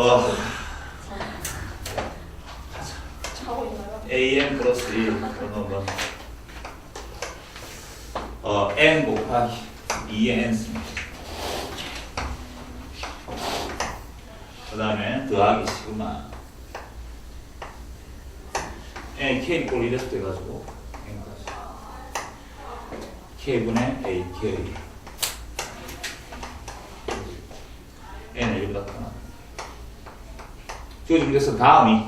어, 자고 있나요? am 플러스 1 그러면 어, n 곱하기 2의 n 씁니다. 그 다음에 더하기 시그마. N k 꼴 이래서 돼가지고 n까지 k분의 a k. N을 1보다 크나 지워지면서 다음이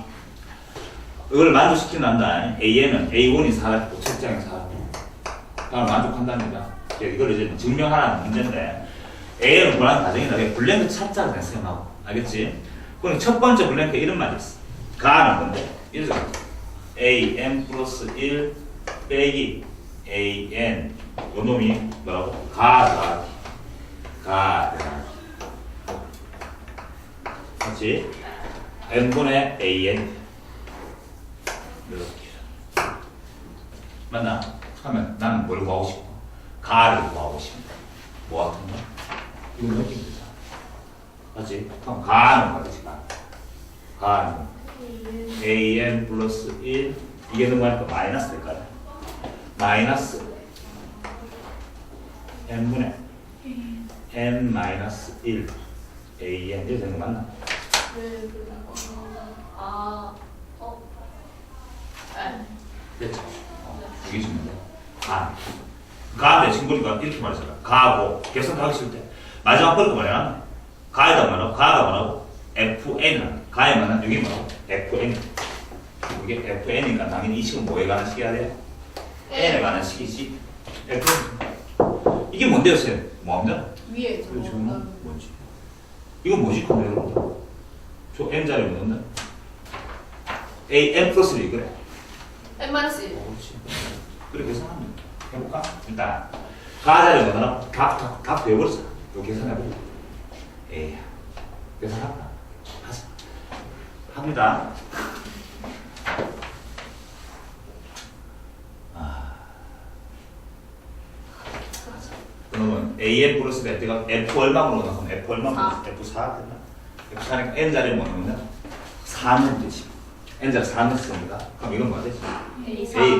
이걸 만족시킨단다. AN은 A1이 4고 책장에 4. 다음 만족한답니다. 이걸 이제 증명하라는 문제인데 불안 가정이다. 이게 블랭크 됐어요. 나고 알겠지? 그럼 첫 번째 블랭크 이름만 있어. 가는 건데 이래서 AN 플러스 1 빼기 AN 요 놈이 뭐라고? 가 더하기 가 맞지? N분의 an 이렇게 맞나? 하면 나는 뭘 구하고 싶어? 가를 구하고 싶어 뭐 같은 거? 이거 느낌 되잖아 맞지? 그럼 가는 거지 가 가는 an 플러스 1 이게 넘어가니까 마이너스 될까요? 마이너스 n분의 n 마이너스 1 an 이렇게 되는 거 맞나? 왜 거? 아, 어? 됐죠? 어, 이게 친구니까 이렇게 말했잖아. 가고 계산 하기 싫을 때 마지막 버리고 뭐냐? 가에다 뭐라고? 가가 뭐라고? FN 가에 만난 이게 뭐라고? FN 이게 FN이니까 당연히 이 식은 뭐에 관한 식이야 돼? N에 관한 식이지. FN 이게 뭔데요, 쌤? 뭐합니다? 위에 저거 뭐지? 이건 뭐지, 근데 여러분? 저 N 자리에 묻었나? A N 플러스 1 그래. M 마이너스 1. 그렇지. 그래 계산하면 돼. 해볼까? 일단 가 자리 뭐더라? 답답답 배워버렸어. 요 계산해보고. 에이, 계산할까? 하자. 합니다. 아. 그러면 AN 플러스 배트가 F 얼마로 나가면 F 얼마 사. F 4 됐나? F 4니까 N 자리에 뭐 넣으면 4는 되지. N 자리 4 넣습니다. 그럼 이건 뭐 되지? A 4. A,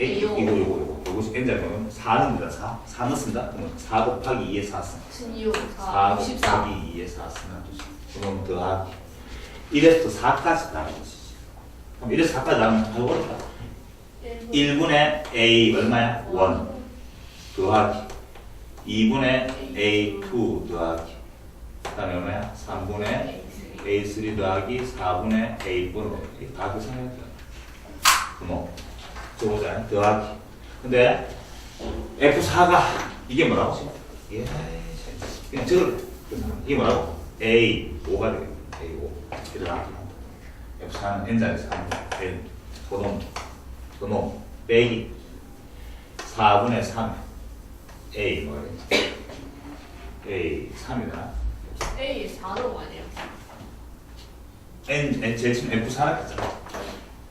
A, 이거, A 이거, 이거. 요것이 N자 보면 4입니다. 4. 4 넣습니다. 그러면 4 곱하기 2에 4 쓰면 16, 4 4, 64. 곱하기 2에 4 쓰면 되지. 그러면 더하기 1에서 4까지 나는 것이지. 그럼 1에서 4까지 나면 아주 어렵다. 1분의 A 얼마야? 1 더하기 2분의 A2 더하기 그 다음에 얼마야? 3분의 A3 더하기 4분의 A4로 다 계산해야 돼. 뭐 저거잖아요. 더하기. 근데 F4가 이게 뭐라고? 예, 그냥 저걸 이게 뭐라고? A5가 되겠네. A5 일어나기 F4는 N자리 3 N 그놈 그놈 빼기 4분의 3 A 뭐야? A 3이다. A 4로 아니에요? N, N 제일 치면 F4라 했잖아.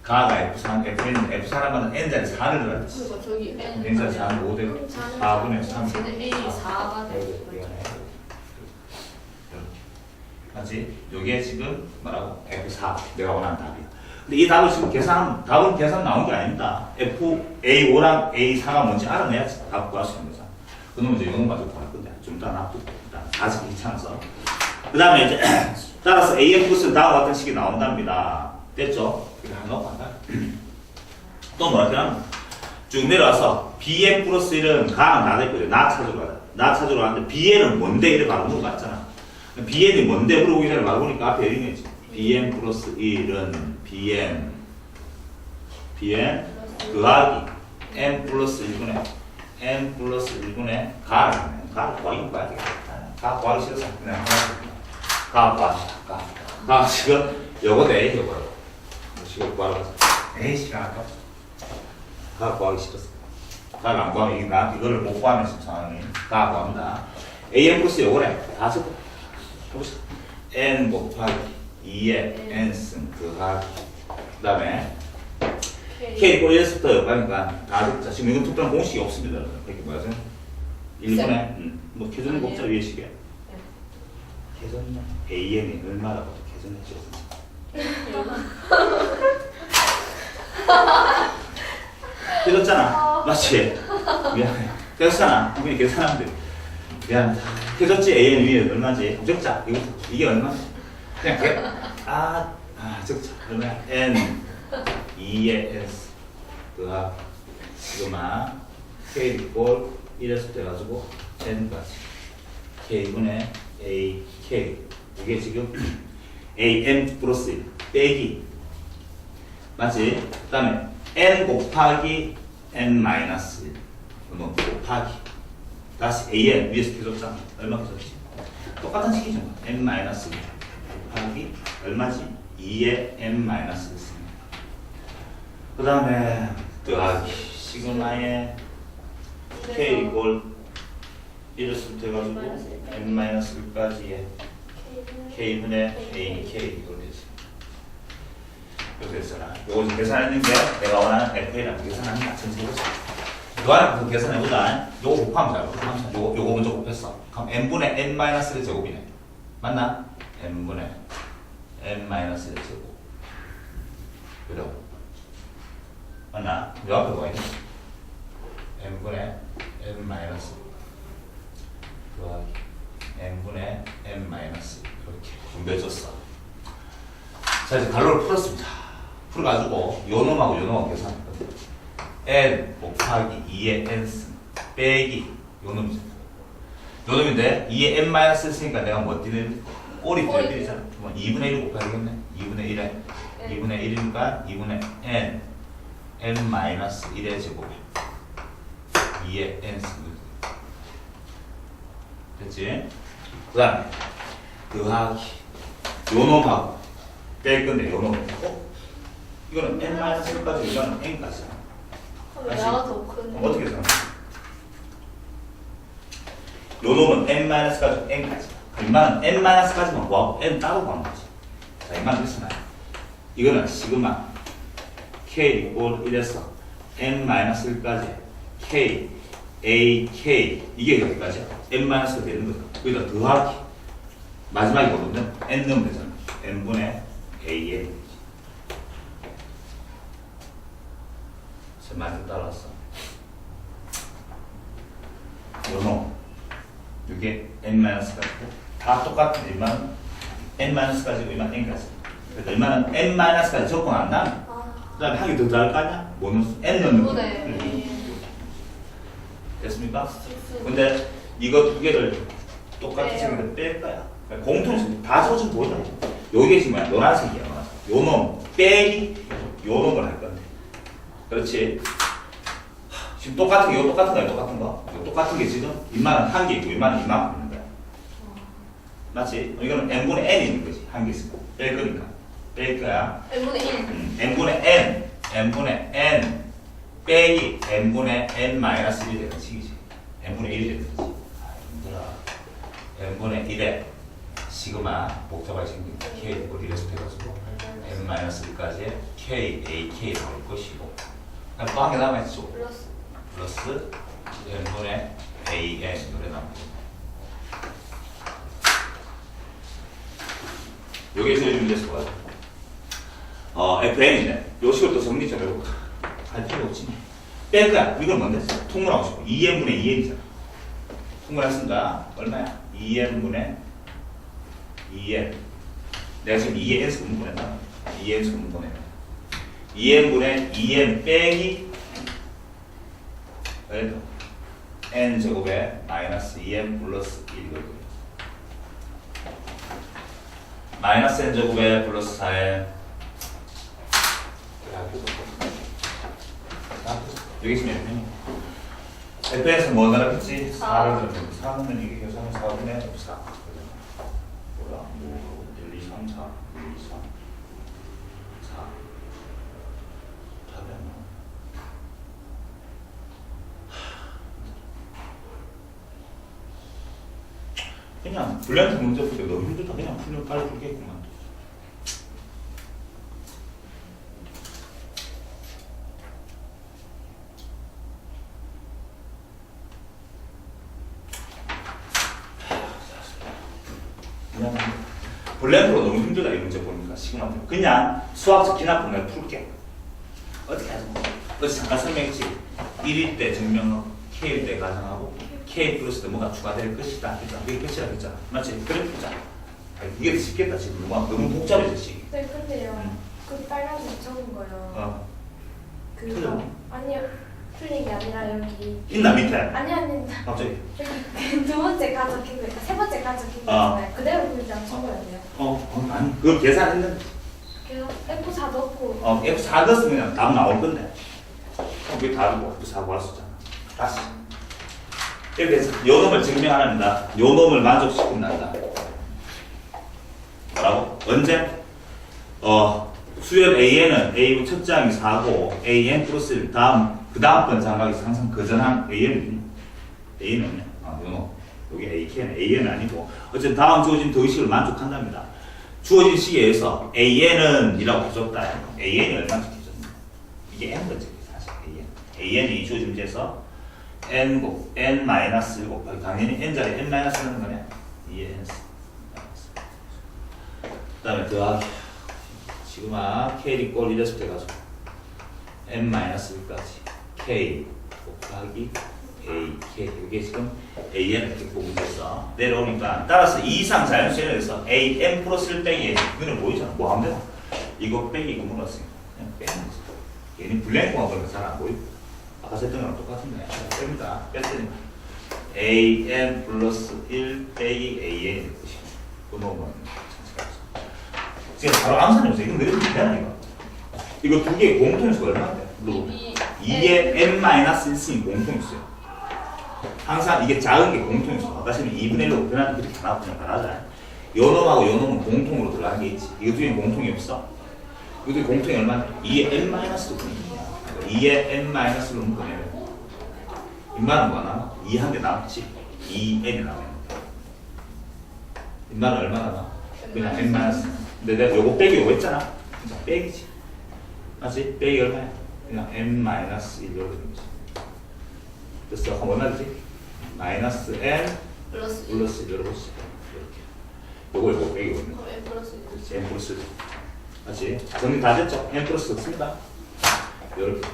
가가 F4, F는 F4라면 N자리 4를 들어야지. 그리고 저기 N. N자리 4는 5대 4분의 3. 쟤는 A 4가 되고. 맞지? 요게 지금 뭐라고? F4 내가 원하는 답이야. 근데 이 답을 지금 계산 답은 계산 나온 게 아닙니다. F A5랑 A4가 뭔지 알아내야지 답 구할 수 있는 거잖아. 그놈은 이제 이건 가지고 구할 건데 좀 이따 놔두고 일단 아직 귀찮아서. 그 다음에 이제 따라서 AF 는 다음과 같은 식이 나온답니다. 됐죠? 이거 하나 간다. 또 뭐라 그러나? 쭉 내려와서 BM 플러스 1은 가는 나 됐거든. 나 찾으러 가자. 나 찾으러 가는데 BN은 뭔데? 이래 바로 물어봤잖아. BN이 뭔데? 물어보기 전에 말해보니까 앞에 이름이지. BN 플러스 1은 BN BN 더하기 N 플러스 1분의 N 플러스 1분의 가를 가 구하기 봐야 되겠다. 가 구하기 싫어서 그냥 하기 가. 가 지금 요거 돼 요거. 지금 구하러 가자. 에이 시간 아까. 가 구하기 싫었어. 가를 안 구하면 이게 나 이거를 못 구하면 지금 상황이 가 구합니다. AN 플러스 요거래. 다 적어. 해보시다. N 곱하기 2의 N승 더하기 그 다음에 K 꼬리에서부터 여기까니까 다 적자. 지금 이건 특별한 공식이 없습니다. 이렇게 뭐야죠? 1분의 음, 뭐 기존 복자 위의식이야. 계산량 AN이 얼마라고 계산해줘. 깨졌잖아. 맞지? 미안해. 깨졌잖아. 우리 계산하면 돼. 미안하다. 깨졌지? AN 위에 얼마지? 적자. 이거 이게 얼마지? 그냥 개, 아, 아, 적자. 얼마야? N 2의 S 그가 시그마 K 꼴 1에서 돼가지고 N까지 K분의 A, K. 이게 지금 A, N 플러스 1 빼기. 맞지? 그 다음에 N 곱하기 N 마이너스 1 그러면 곱하기. 다시 AN 위에서 계속장 얼마 계속지? 똑같은 식이죠. N 마이너스 1 곱하기 얼마지? 2의 N 마이너스 1 씁니다 그 다음에 더하기. 시그마의 K 이 이렇습니다 해가지고 n-1까지의 k분의 a k 이걸 내지 이렇게 했잖아. 요거 지금 계산했는데 내가 원하는 fA랑 계산하는 같은 세로지. 이거 하나 계산해보자. 요거 곱하면 잘 곱하면 잘. 요거, 먼저 곱했어. 그럼 n분의 n-1의 제곱이네. 맞나? n분의 n-1의 제곱. 그죠? 맞나? 요 앞에 뭐가 있니? n분의 n-1 그 플러스 n분의 n 마이너스 이렇게 분배졌어. 자 이제 갈로를 풀었습니다. 풀어가지고 요 놈하고 요 놈하고 계산했거든. n 곱하기 2의 n 빼기 요 놈이죠. 요 놈인데 2의 n 마이너스 쓰니까 내가 뭐 뛰는 꼬리 뛰잖아. 2분의 1 곱하기겠네. 2분의 1에 2분의 1이니까 2분의 n n 마이너스 1의 제곱 2의 n 승 됐지? 그 다음에 더하기 요 놈하고 뺄 건데 요 놈. 어? 이거는 n 마이너스 1까지 이거는 n까지. 내가 더 큰. 그럼 어떻게 생각해? 요 놈은 n 마이너스까지 n까지. 이만은 n 마이너스까지만 구하고 n 따로 구하는 거지. 자, 이만 됐으나 이거는 시그마 k 이꼴 1에서 n 마이너스 1까지 k a k 이게 여기까지야. N 마이너스가 되는 거죠. 거기다 더하기 마지막에 뭐거든? n 넣으면 되잖아. n 분의 a n 많이 따라왔어. 요놈 이게 n 마이너스까지고 다 똑같은 일만 n 마이너스까지고 이만 n까지. 그러니까 이만은 n 마이너스까지 접근한다. 아, 그다음에 하기 더 잘할 거 아니야? 뭐는 n 넣는 거. 분의 됐습니까? 식수. 근데 이거 두 개를 똑같이 빼요. 생겼는데 뺄 거야. 그러니까 공통점 다 적어주면 보이잖아. 요게 지금 뭐야? 노란색이야. 노란색. 요놈 빼기 요놈을 할 건데. 그렇지. 하, 지금 똑같은 게 이거 똑같은 거야. 똑같은 거. 이거 똑같은 게 지금 이만은 한개 있고 이만은 이만큼 있는 거야. 맞지? 이거는 n분의 n이 있는 거지. 한 개 있으면. 뺄 거니까. 뺄 거야. N분의 1. 음, n분의 n, n분의 n 빼기 n분의 n 마이너스 1이 되는 식이지. n분의 1이 되는 거지. 아, n분의 1에 시그마 복잡하게 생긴 k 이걸 이래서 돼가지고 n 마이너스 1까지 k, a, k 나올 것이고 또한개 남아있죠. 플러스. 플러스 n분의 a, n 이래 남고 여기에서 준비됐을 거야. 어, FN이네. 요 식을 또 정리 좀 해볼까? 할 필요 없지. 뺄 거야. 이건 뭔데? 통분하고 싶어. 2n분의 2n이잖아. 통분했습니다. 얼마야? 2n분의 2n. 내가 지금 2의 n스 분분했나? 2n 스 분분해. 2n분의 2n 빼기 그래도 n 제곱에 마이너스 2n 플러스 1이거든요. 마이너스 n 제곱에 플러스 4n 여기 있으면 f에서 뭐 나라겠지? 사. 4를 들으면 4는 이게 계산은 4분의 4 뭐야? 뭐 1, 2, 3, 4 1, 2, 3 4 답이 안 나와 그냥 불량식 문제 풀기 너무 힘들다 그냥 풀면 빨리 풀겠구만 그냥 블랙으로 너무 힘들다 이 문제 보니까 시그마 때문에 그냥 수학적 기납품 내가 풀게 어떻게 하지 어제 잠깐 설명했지 1일 때 증명하고 K일 때 가정하고 K 플러스 때 뭐가 추가될 것이다 그죠 그게 끝이라 그랬잖아 맞지? 그래 보자 아, 이게 더 쉽겠다 지금 너무, 너무 복잡해졌지 네, 근데요. 음. 그 빨간색 적은 거요. 어. 그거. 아니요. 틀린 게 아니라 여기. 있나 밑에? 아니 아니. 갑자기 여기 두 번째 가적힌 거, 세 번째 가적힌 거 아. 있잖아요. 그대로 그냥 적어야 돼요. 어, 어 아니 그걸 계산했는데 그래서 F4 넣고 어, F4 넣었으면 그냥 답 나올 건데. 그럼 그게 답이고 F4 구할 수 있잖아. 다시. 이렇게 해서 요 놈을 증명하는다. 요 놈을 만족시킨단다. 뭐라고? 언제? 어, 수열 AN은 A 첫 장이 4고 AN 플러스 1 다음 그 다음 번 장각이 항상 거전한 AN이거든요. AN은요. 아, 요 놈. 여기 AK는 AN은 아니고 어쨌든 다음 주어진 더의식을 만족한답니다. 주어진 시계에서 AN은 이라고 해줬다. AN이 얼마나 주어졌나? 이게 N 거지 사실 AN. AN이 주어진 문제에서 N 곱 N 마이너스 1 곱하기 당연히 N 자리에 N 마이너스 는 거네. 이에 N 그다음에 더하기 시그마 K 꼴 이랬을 때 가지고 N 마이너스 1까지. K 곱하기 A K. 이게 지금 AN 이렇게 구분돼서 내려오니까 따라서 이 이상 자연수에서 A N 플러스 1 빼기 눈에 보이잖아. 뭐 하면 되나? 이거 빼기 구분 넣었으니까 그냥 빼는 거지. 얘는 블랭크만 보면 잘안 보이고. 아까 했던 거랑 똑같은데 뺍니다. 뺐더니 A N 플러스 1 빼기 A 것이고 그 놈은 지금 바로 암산이 없어 이건 내려도 되나 이거 이거 두 개의 공통수가 얼마인데 물어보면 2에 n-1승이 공통수요. 항상 이게 작은 게 공통수. 아까 전에 2분의 1로 변하는 그렇게 다 그냥 말하자. 요 놈하고 요 놈은 공통으로 들어가는 게 있지. 이거 중에 공통이 없어. 이거 중에 공통이 얼마인데? 2에 n-도 공통이야. 2에 n-로 묶어내면. 인마는 뭐가 남아? 2 한 개 남지. 2n이 남아요. 인마는 얼마 남아? 그냥 n-. 근데 내가 요거 빼기 요거 했잖아. 그냥 빼기지. 맞지? 빼기 얼마야? 그냥 n-1 이렇게 되는 거지. 그래서 그럼 얼마 되지? 마이너스 n 플러스 플러스 이렇게 이렇게. 요거 요거 빼기 요거. 어, N 플러스 그렇지, n 플러스. 맞지? 정리 다 됐죠? n 플러스 없습니다. 이렇게 되지.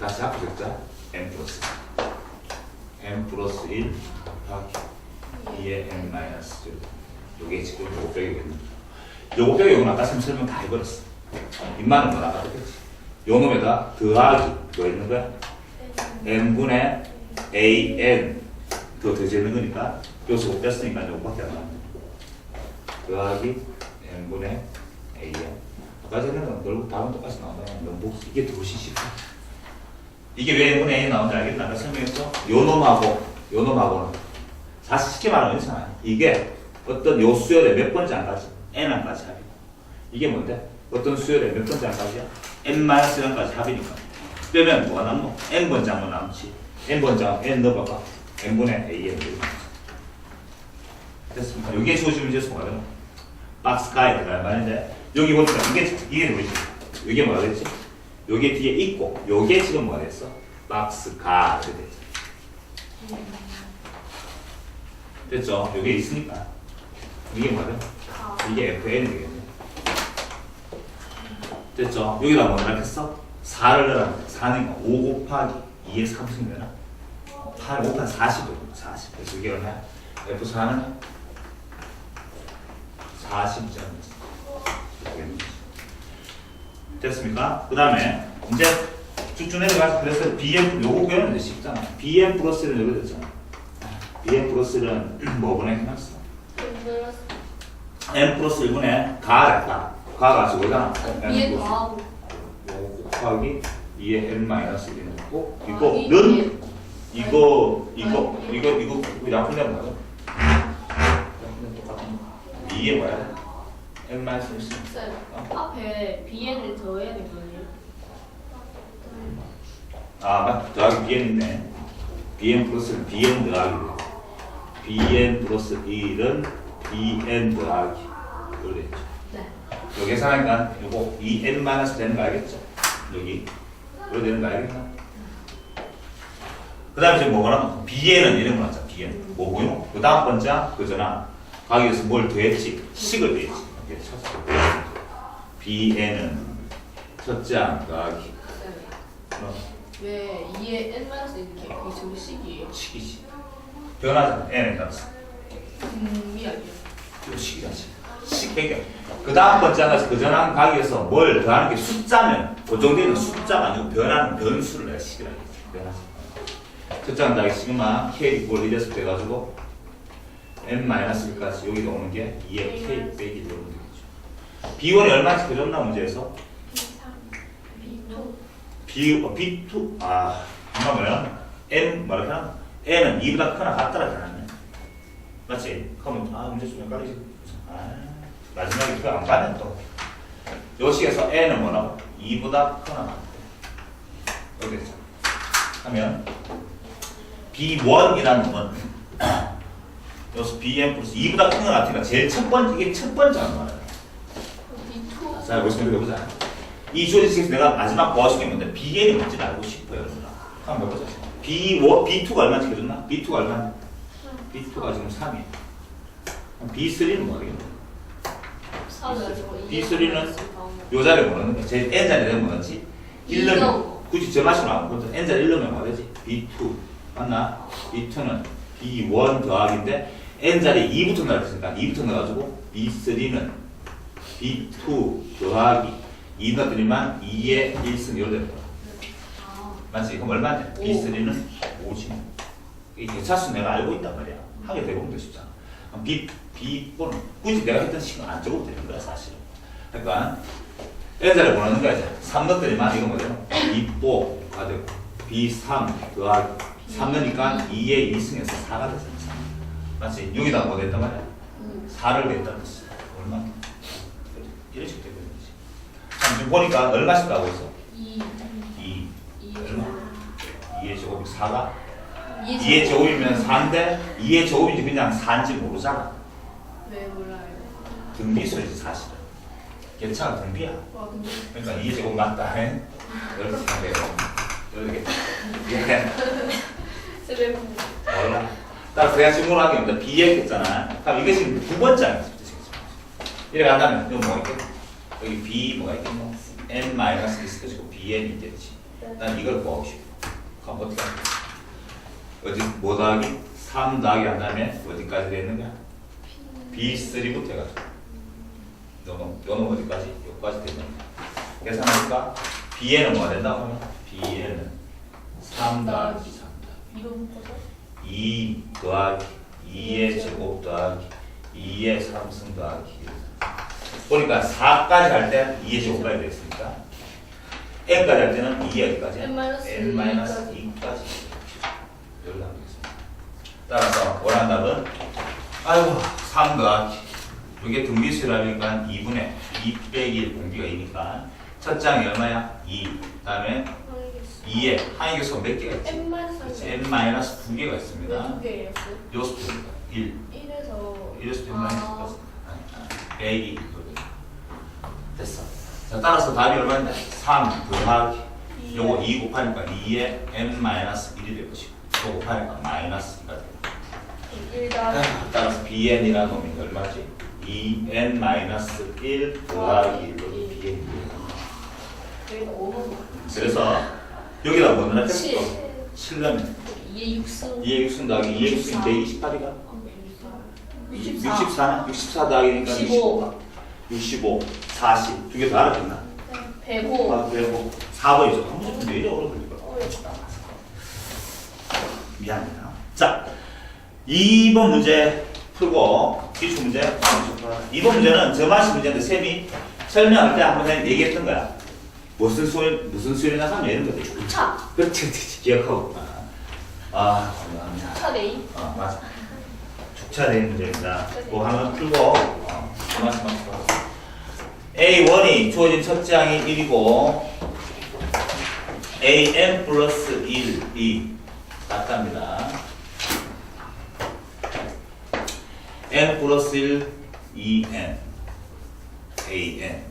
다시 앞에 적자. n 플러스. n 플러스 1 곱하기 2의 n 마이너스 1. 요게 지금 요거 빼기 되는 거죠. 요거 빼기 요거 아까 쌤 설명 다 해버렸어. 입만은 뭐 아까 됐지. 요 놈에다 더하기 뭐 있는 거야? n분의 an 더 더재는 거니까 요소 뺐으니까 요거밖에 안 나와. 더하기 n분의 an 아까 전에는 결국 답은 똑같이 복- 이게 더 시식해. 이게 왜 n분의 a 나온지 알겠나? 아까 설명했어. 요 놈하고 요 놈하고는 사실 쉽게 말하면 괜찮아. 이게 어떤 요 수열의 몇 번째 안까지 n 안까지 합이고 이게 뭔데? 어떤 수열의 몇 번째 안까지야? n-1까지 합이니까 빼면 뭐가 남노? n 번장만 남지 n 번장 n 넣어봐봐 n분의 an 됐습니까? 여기에 주어진 문제 수가 되나? 박스 가야 될 말인데 여기 보니까 이게 이게 뭐지? 이게 뭐가 됐지? 여기 뒤에 있고 여기에 지금 뭐가 됐어? 박스 가 이렇게 됐지 됐죠? 여기 있으니까 이게 뭐야? 가. 이게 FN이 되겠네. 됐죠? 여기다 뭐 넣겠어? 4를 넣으라. 4는 5 곱하기 2의 3승 되나? 8 곱하기 40이거든. 40. 그래서 이게 얼마야? F4는 40점. 됐습니까? 그 다음에 이제 쭉쭉 내려가서 그래서 BM 요거 구현하는데 쉽잖아. BM 플러스를 여기 됐잖아. BM 플러스는 뭐 보내 해놨어? N 플러스 n 플러스 1분의 가를 가. 가가 저거잖아. 위에 더하고 요 곱하기 2의 n 마이너스 1은 있고 아, 이거 이- 는 이- 이거 이거 아니, 이거 이거 이거 약분되면 뭐야? 약분되면 똑같은 거. 이게 뭐야? n 마이너스 1. 쌤, 앞에 bn을 더해야 되는 거예요? 아, 맞. 더하기 bn 있네. bn 플러스는 bn 더하기 bn 플러스 1은 bn 더하기 이걸 됐죠. 네. 여기 계산하니까 요거 2n 마이너스 되는 거 알겠죠? 여기 이거 되는 거 알겠나? 그 다음에 지금 뭐가 나와? bn은 이런 거 나왔잖아 bn 뭐 보여? 그 다음 번째 그잖아 가격에서 뭘 더했지? 식을 더했지. 이렇게 찾아. bn은 첫째 항 더하기 어, 왜 2에 n 마이너스 이렇게 그게 정식이에요? 식이지. 변하잖아. n에 따라서. 식이라지. 식 배경. 그 다음 번째 하나에서 그 전항 가격에서 뭘 더하는 게 숫자면 고정되는 숫자가 아니고 변하는 변수를 내가 식이라고. 변하지. 첫째 항 더하기 시그마 k 이꼴 이래서 돼가지고 n-1까지 여기도 오는 게 2의 k 빼기 이런 되겠죠. b1이 얼마인지 그렸나 문제에서? B, 어, B2, 아, 잠깐만요. N, 뭐라 하나? N은 2보다 크나 같더라. 맞지? 그러면, 아, 문제 좀 헷갈리지. 아, 마지막에 그거 안 가네, 또. 요 식에서 N은 뭐라고? 2보다 크나 같대. 여기 있잖아. 하면, B1이라는 건, 여기서 BN 플러스 2보다 크나 같으니까 제일 첫 번째, 이게 첫 번째란 말이야. B2 자, 여기서 해보자. 이 조리식에서 내가 마지막 보아주는 게 뭔데? BN이 뭔지 알고 싶어요, 여러분. 한번 해보자. B, B2가 얼마인지 해줬나? B2가 얼마인지? B2가 지금 3이야. B3는 뭐 하겠노? 4는 B3는 요 자리에 뭐는 거야? 제 N자리에 되면 뭐지? 1는 이점. 굳이 저 맛으로 안 보면 N자리 1넣으면 뭐 되지? B2 맞나? B2는 B1 더하기인데 N자리 2부터 넣었으니까 2부터 넣어가지고 B3는 B2 더하기 2 넣었더니만 2의 1승 이렇게 되는 거야 아, 맞지? 그럼 얼마냐? 오. B3는 5지 이 대차수 내가 알고 있단 말이야 하게 되면 더 쉽잖아 B, B4는 굳이 내가 했던 식은 안 적어도 되는 거야 사실은 그러니까 N자를 보내는 거야 이제 3 넣었더니만 이거 뭐죠? B4가 되고 B3 더하기 3 넣으니까 2의 1승에서 4가 됐어 맞지? 6이다 뭐 됐단 말이야 음. 4를 냈다는 뜻이야 얼마? 이런 식으로 되는 거지 자, 지금 보니까 얼마씩 가고 있어? 2 2 2 얼마? 2의 제곱이 4가 2의 2의 제곱이면 4인데 2의 제곱인지 그냥 4인지 모르잖아. 왜 몰라요? 등비수이지 사실은. 개차가 등비야. 와 근데 그러니까 2의 제곱 맞다. 해? 이렇게 생각해요. 이렇게. 미안해 세레모 몰라. 따라서 내가 질문한 게 없는데 B에 했잖아. 그럼 이게 지금 두 번째 아니지 이렇게 한다면 이거 뭐가 있겠노? 여기 B 뭐가 있겠노? N 마이너스 있을 것이고 BN이 있겠지. 난 이걸 구하고 싶어. 그럼 어떻게 할까? 어디 뭐 더하기? 3 더하기 한 다음에 어디까지 되는 거야? B3부터 해가지고 너는 너는 어디까지? 여기까지 되는 거야 계산하니까 B에는 뭐가 된다고 하면 B에는 3 더하기 3 더하기 이런 거죠? 2 더하기 2의 제곱 더하기 2의 3승 더하기 보니까 4까지 할 때 2의 제곱까지 됐으니까 n까지 할 때는 2의 어디까지? N 마이너스 n 마이너스 2까지 여기 나오겠습니다 따라서 원하는 답은 아이고 3 더하기 이게 등비수라니까 2분의 2 빼기 1 공비가 2니까 첫 장이 얼마야? 2 그다음에 2에 항의계수가 몇 개가 있지? n 마이너스 그렇지, n 마이너스 두 개가 있습니다. 왜두 개였어요? 요스트 1, 1에서 이랬을 때 아. 마이너스 빼기 됐어. 자 따라서 답이 얼마인데? 3 더하기 요거 2 곱하니까 2에 n 마이너스 1이 될 것이고 또 곱하니까 마이너스 2가 돼. 1 더하기 따라서 bn이라는 놈이 얼마지? 2n 마이너스 1 더하기 1로 bn이 돼. 여기는 5번 그래서 여기다 뭐 넣나? 7 7 넣으면 2의 6승 2의 6승 더하기 2의 6승이 128이가 64 64는 64 더하기니까 65. 65, 40. 두 개 다 알아듣나? 105 아, 그리고 4번이죠. 한 번쯤 내려 어려울까? 미안해요. 자, 2번 문제 풀고 기출 문제 마음에 좋다. 2번 문제는 저만식 문제인데 쌤이 설명할 때 한번 얘기했던 거야. 무슨 소리 무슨 소리나 하면 이런 거지. 차 그렇지, 그렇지. 기억하고. 아, 감사합니다. 차 레이 어, 맞아. 주차된 문제입니다. 그거 하나 풀고, 어, 그만큼 맞춰. A1이 주어진 첫째 항이 1이고, AN 플러스 1, 2. 같답니다. N 플러스 1, 2N. AN.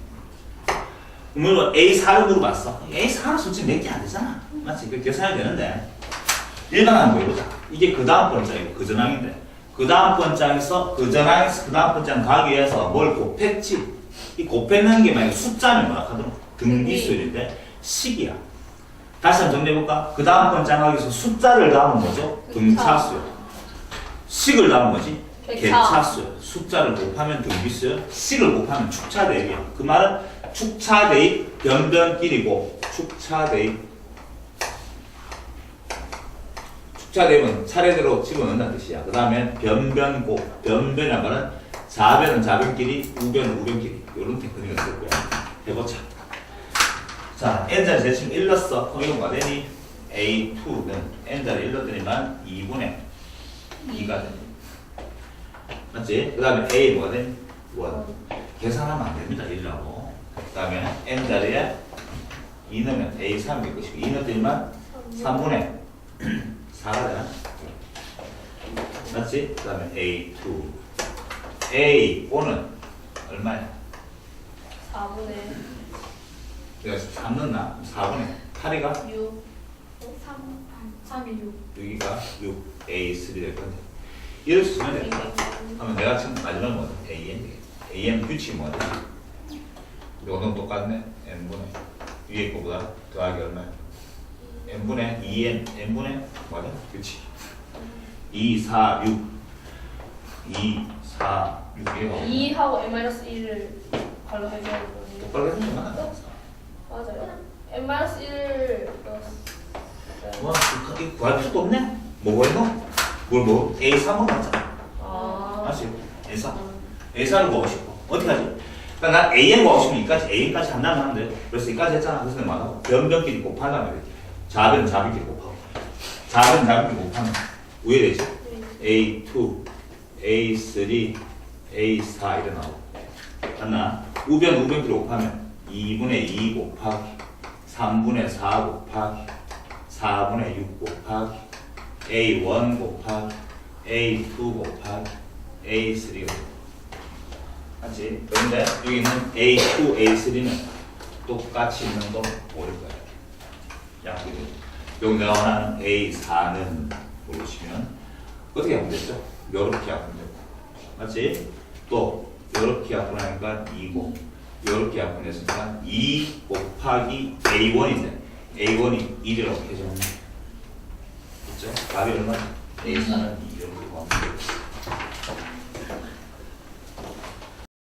물론 A4를 물어봤어. A4는 솔직히 몇 개 안 되잖아. 맞지? 그 계산이 되는데. 일반항 보여보자. 이게 그 다음 번째이고 그 전항인데 그 다음 번장에서 그 전항에서 그 다음 번장 가기 위해서 뭘 곱했지? 이 곱했는 게 만약 숫자면 뭐라 하더라? 등비수열인데 식이야. 다시 한번 정리해볼까? 그 다음 번장 가기 위해서 숫자를 담은 뭐죠? 등차수열. 식을 담은 뭐지? 개차. 개차수열. 숫자를 곱하면 등비수열, 식을 곱하면 축차 대입이야. 그 말은 축차 대입 변변끼리고 축차 대입 축차 대입은 차례대로 집어넣는다는 뜻이야. 그 다음에 변변고 변변이란 말은 자변은 자변끼리 우변은 우변끼리 이런 테크닉을 쓸 거야. 해보자. 자, n자리 대충 일렀어. 그럼 이건 뭐가 되니? a2는 n자리 일렀더니만 2분의 2가 되니. 맞지? 그 다음에 a 뭐가 되니? 1. 계산하면 안 됩니다. 1이라고. 그 다음에 n자리에 2 넣으면 a3이 될 것이고 2 넣었더니만 3분의 4가 되나? 맞지? 그 다음에 A2 A5는 얼마야? 4분의 내가 3 넣나? 4분의 8이가 6 3 3이 6 여기가 6 A3 될 건데 이렇게 쓰면 된다 그러면 내가 지금 마지막 뭐든 AN AN 규칙이 뭐든 요거는 똑같네. N분의 위에 거보다 더하기 얼마야? N분의 2N N분의 뭐든 규칙 2, 4, 6 2, 4, 6이에요 2하고 n-1을 발로 해줘야 되거든요 똑바로 해서 만 맞아요. N-1 와, 이 구할 필요도 없네? 뭐했 노? 뭘 뭐? A3은 맞잖아 아 맞지? A3 A4를 구하고 싶어 어떻게 하지? 그러니까 난 AN 구하고 싶으면 이까지 A까지 한다면 하는데 그래서 이까지 했잖아 그래서 내가 뭐하고 변변끼리 곱하려면 좌변 좌변끼리 곱하고 좌변 좌변끼리 곱하면 왜 되지? A2, A3, A4 이래 나오고 맞나? 우변 우변끼리 곱하면 2분의 2 곱하기 3분의 4 곱하기 4분의 6 곱하기 A1 곱하기 A2 곱하기 A3가 맞지? 그런데 여기는 A2, A3는 똑같이 있는 거 모를 거야. 양쪽이. 여기 내가 원하는 A4는 모르시면 어떻게 하면 되죠? 요렇게 하면 되고. 맞지? 또 요렇게 약분하니까 2고 요렇게 약분했으니까 2 곱하기 A1인데 A1이 1이라고 해줬네. 그죠? 답이 얼마지? A4는 2 이렇게 구하면 되고